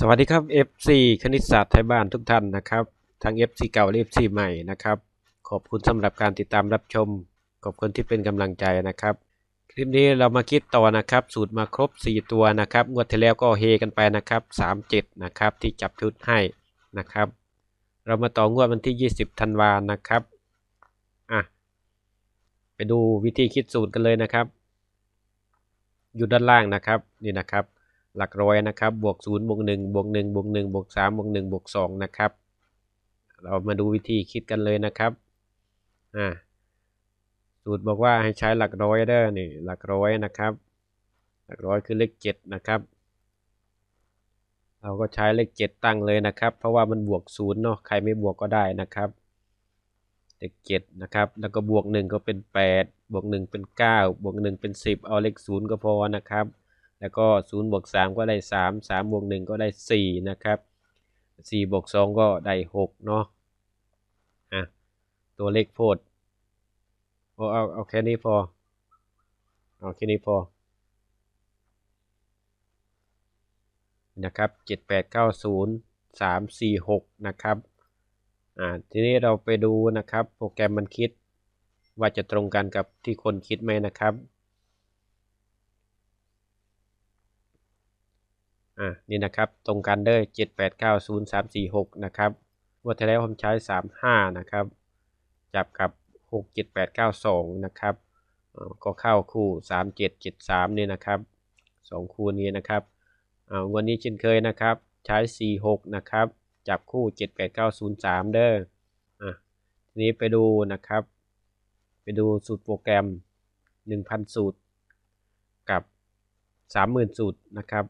สวัสดีครับ FC คณิตศาสตร์ไทยบ้านทุกท่านนะครับ ทั้ง FC เก่าและ FC ใหม่นะครับ ขอบคุณสำหรับการติดตามรับชม ขอบคุณที่เป็นกำลังใจนะครับ คลิปนี้เรามาคิดต่อนะครับ สูตรมาครบ 4 ตัวนะครับ งวดที่แล้วก็เฮกันไปนะครับ 37 นะครับ ที่จับชุดให้นะครับ เรามาต่องวดวันที่ 20 ธันวานะครับอะไปดูวิธีคิดสูตรกันเลยนะครับ อยู่ด้านล่างนะครับนี่นะครับ หลักร้อยนะครับ บวก0บวก1บวก1บวก1บวก3บวก1บวก2นะครับ เรามาดูวิธีคิดกันเลยนะครับ อ่า สูตรบอกว่าให้ใช้หลักร้อยเด้อนี่ หลักร้อยนะครับ หลักร้อยคือเลข7นะครับ เราก็ใช้เลข7ตั้งเลยนะครับ เพราะว่ามันบวก0เนาะ ใครไม่บวกก็ได้นะครับเลข7นะครับ แล้วก็บวก 1 ก็เป็น 8 บวก 1 เป็น 9 บวก 1 เป็น 10 เอาเลข0ก็พอนะครับ แล้วก็0บวก3ก็ได้ 3 3บวก1ก็ได้ 4 นะครับ4บวก2ก็ได้ 6 เนาะอะตัวเลขโพดเอเอาเอาแค่นี้พอ เอาแค่นี้พอ นะครับ 7 8 9 0 3 4 6 นะครับ อ่า ทีนี้เราไปดูนะครับ โปรแกรมมันคิดว่าจะตรงกันกับที่คนคิดไหมนะครับ อ่านี่นะครับตรงกันเด้อเจ็ดแปดเก้าศูนย์สามสี่หกนะครับงวดที่แล้วผมใช้สามห้านะครับจับกับหกเจ็ดแปดเก้าสองนะครับก็เข้าคู่สามเจ็ดเจ็ดสามนี่นะครับสองคู่นี้นะครับอ่างวดนี้เช่นเคยนะครับใช้สี่หกนะครับจับคู่เจ็ดแปดเก้าศูนย์สามเด้ออะทีนี้ไปดูนะครับ ไปดูสูตรโปรแกรมหนึ่งพันสูตรกับสามหมื่นสูตรนะครับ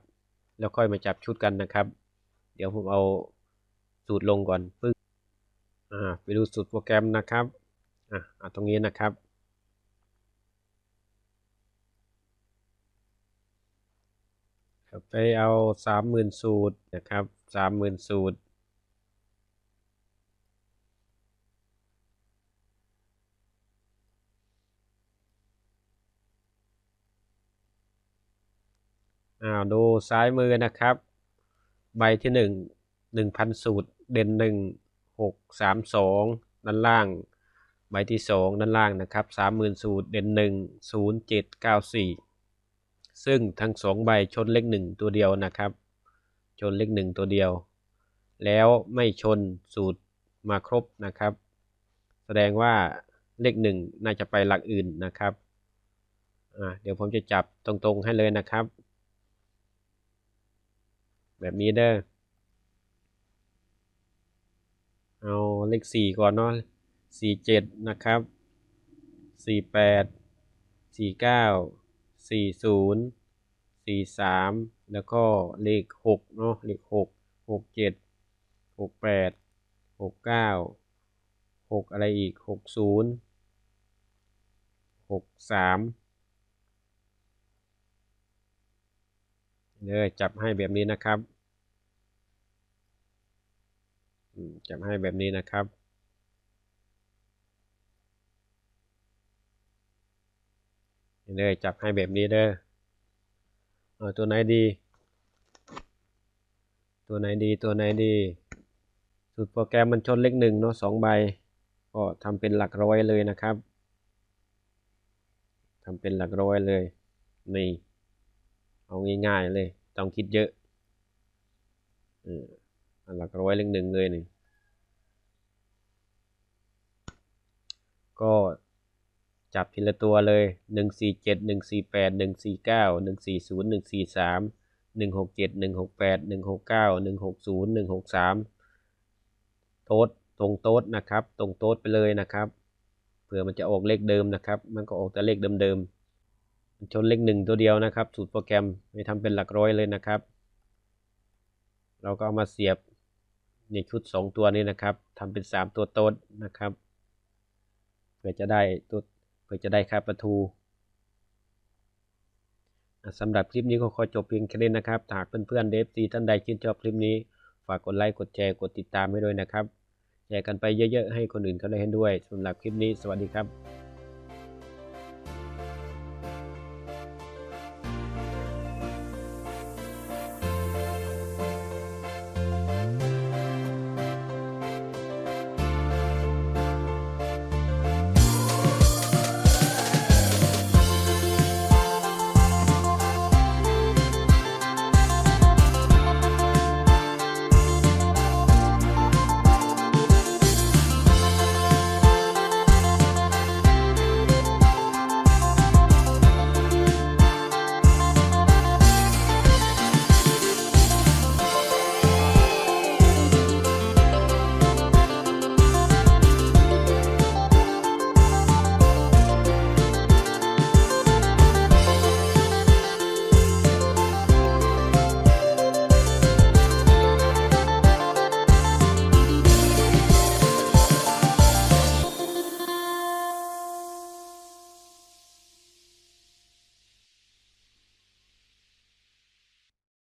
แล้วค่อยมาจับชุดกันนะครับ เดี๋ยวผมเอาสูตรลงก่อนปึ๊บอ่าไปดูสูตรโปรแกรมนะครับอะเอาตรงนี้นะครับ ไปเอาสามหมื่นสูตรนะครับสามหมื่นสูตร อ้าวดูซ้ายมือนะครับ ใบที่หนึ่งหนึ่งพันสูตร เด่นหนึ่งหกสามสองด้านล่าง ใบที่สองด้านล่างนะครับสามหมื่นสูตร เด่นหนึ่งศูนย์เจ็ดเก้าสี่ซึ่งทั้งสองใบชนเลขหนึ่งตัวเดียวนะครับ ชนเลขหนึ่งตัวเดียว แล้วไม่ชนสูตรมาครบนะครับ แสดงว่าเลขหนึ่งน่าจะไปหลักอื่นนะครับอ่าเดี๋ยวผมจะจับตรงๆให้เลยนะครับ แบบนี้เด้อเอาเลขสี่ก่อนเนาะสี่เจ็ดนะครับสี่แปดสี่เก้าสี่ศูนย์สี่สามแล้วก็เลขหกเนาะเลขหกหกเจ็ดหกแปดหกเก้าหกอะไรอีกหกศูนย์หกสามเด้อจับให้แบบนี้นะครับอืม จับให้แบบนี้นะครับ เด้อจับให้แบบนี้เด้อเอาตัวไหนดี ตัวไหนดีตัวไหนดีสูตรโปรแกรมมันชนเลขหนึ่งเนาะสองใบ ก็ทำเป็นหลักร้อยเลยนะครับทำเป็นหลักร้อยเลยนี่เอาง่ายๆเลย ต้องคิดเยอะ หลักร้อยเลขหนึ่งเลยนี่ก็จับทีละตัวเลยหนึ่งสี่เจ็ดหนึ่งสี่แปดหนึ่งสี่เก้าหนึ่งสี่ศูนย์หนึ่งสี่สามหนึ่งหกเจ็ดหนึ่งหกแปดหนึ่งหกเก้าหนึ่งหกศูนย์หนึ่งหกสามโต๊ดตรงโต๊ดนะครับ ตรงโต๊ดไปเลยนะครับ เผื่อมันจะออกเลขเดิมนะครับ มันก็ออกแต่เลขเดิมๆมันชนเลขหนึ่งตัวเดียวนะครับ สูตรโปรแกรมไม่ทำเป็นหลักร้อยเลยนะครับ เราก็เอามาเสียบ ในชุดสองตัวนี้นะครับทำเป็นสามตัวโต๊ดนะครับเพื่อจะได้ตัวเพื่อจะได้ค่าประทูสำหรับคลิปนี้ก็ขอจบเพียงแค่นี้นะครับหากเพื่อนๆเดฟซีท่านใดชื่นชอบคลิปนี้ ฝากกดไลค์กดแชร์กดติดตามให้ด้วยนะครับแชร์กันไปเยอะๆให้คนอื่นเขาได้เห็นด้วยสำหรับคลิปนี้สวัสดีครับ